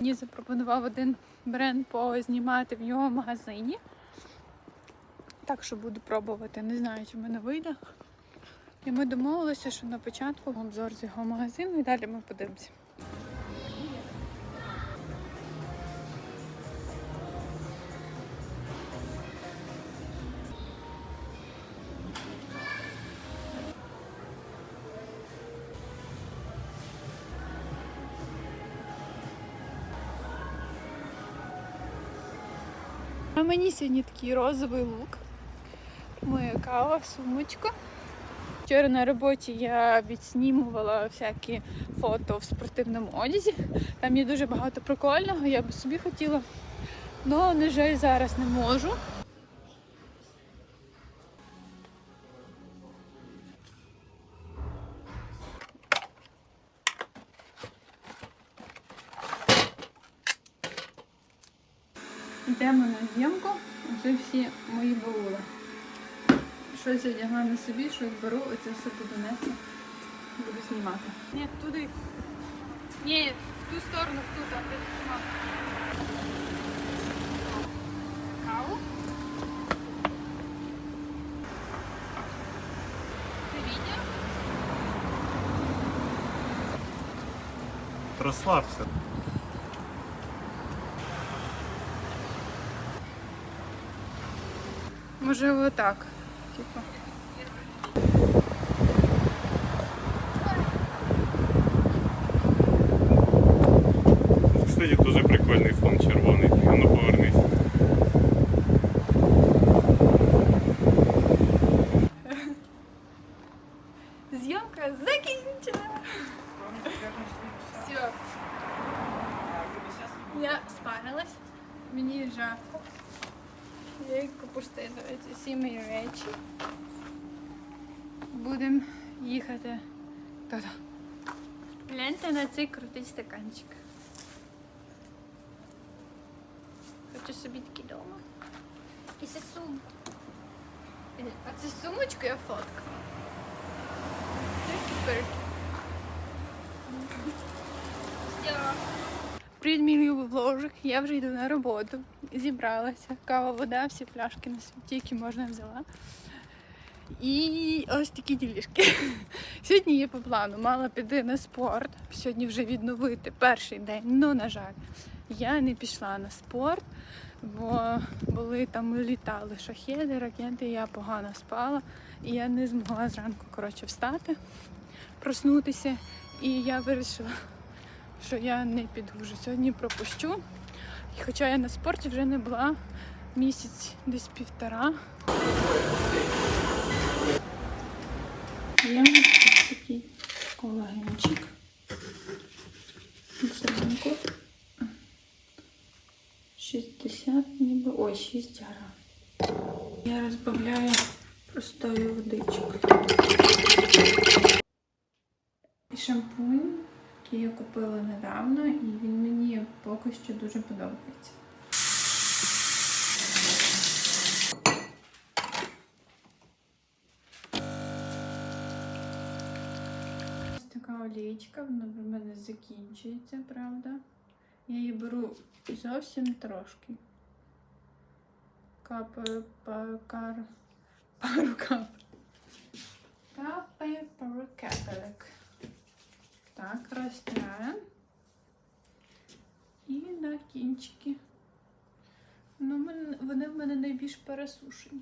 Мені запропонував один бренд познімати в його магазині. Так що буду пробувати. Не знаю, чи в мене вийде. І ми домовилися, що на початку обзор з його магазину і далі ми подивимося. А мені сьогодні такий розовий лук. Моя кава, сумочка. Вчора на роботі я відснімувала всякі фото в спортивному одязі. Там є дуже багато прикольного, я би собі хотіла. Але, на жаль, зараз не можу. Йдемо на зйомку, вже всі мої баули. Щось одягла на собі, щось беру, оце все буду нести. Буду знімати. Ні, туди. Ні, в ту сторону, в ту там, де ти. Каву. Це. Розслабся. Може отак. Типу. Кстати, дуже прикольний фон червоний. А ну повернись. Зйомка закінчена. Все. Я спарилась. Мені жарко. Я їх попустила ці всі мої речі. Будемо їхати туди. Гляньте на цей крутий стаканчик. Хочу собі такий вдома. І це сумка. А це сумочку я фоткала. Тільки Все. Привіт, мій любий вложик. Я вже йду на роботу. Зібралася. Кава, вода, всі пляшки на світі, які можна взяла. І ось такі ділішки. Сьогодні є по плану. Мала піти на спорт. Сьогодні вже відновити перший день. Ну, на жаль, я не пішла на спорт, бо були там літали шахеди, ракети, я погано спала. І я не змогла зранку коротше, встати, проснутися. І я вирішила, що я не піду вже сьогодні пропущу. І Хоча я на спорті вже не була місяць, десь півтора. Є ось такий колагенчик. Зранку. 60 ніби. Ой, 6 грам. Я розбавляю простою водичкою. І шампунь, який я купила недавно, і він мені поки що дуже подобається. Ось така олійка, вона в мене закінчується, правда. Я її беру зовсім трошки. Капаю пару, пару кап. Капаю пару капелек. Так, розтираємо. І на кінчики. Ну, вони в мене найбільш пересушені.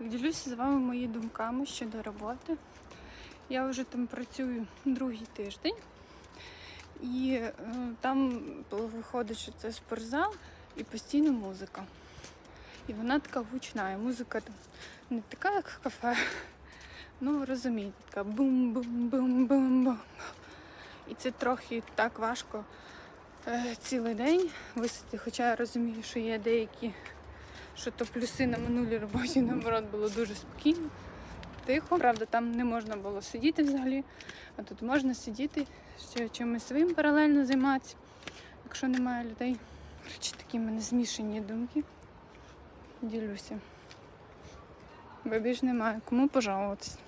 Ділюся з вами моїми думками щодо роботи. Я вже там працюю другий тиждень. І е, там виходить, що це спортзал і постійно музика. І вона така гучна, і музика не така, як в кафе. Ну, розумієте, така бум-бум-бум-бум-бум. І це трохи так важко е, цілий день висити. Хоча я розумію, що є деякі, що то плюси на минулій роботі, наоборот, було дуже спокійно, тихо. Правда, там не можна було сидіти взагалі, а тут можна сидіти, ще чимось своїм паралельно займатися, якщо немає людей. Речі такі в мене змішані думки. ділюся. Бо більш немає кому пожалуватись.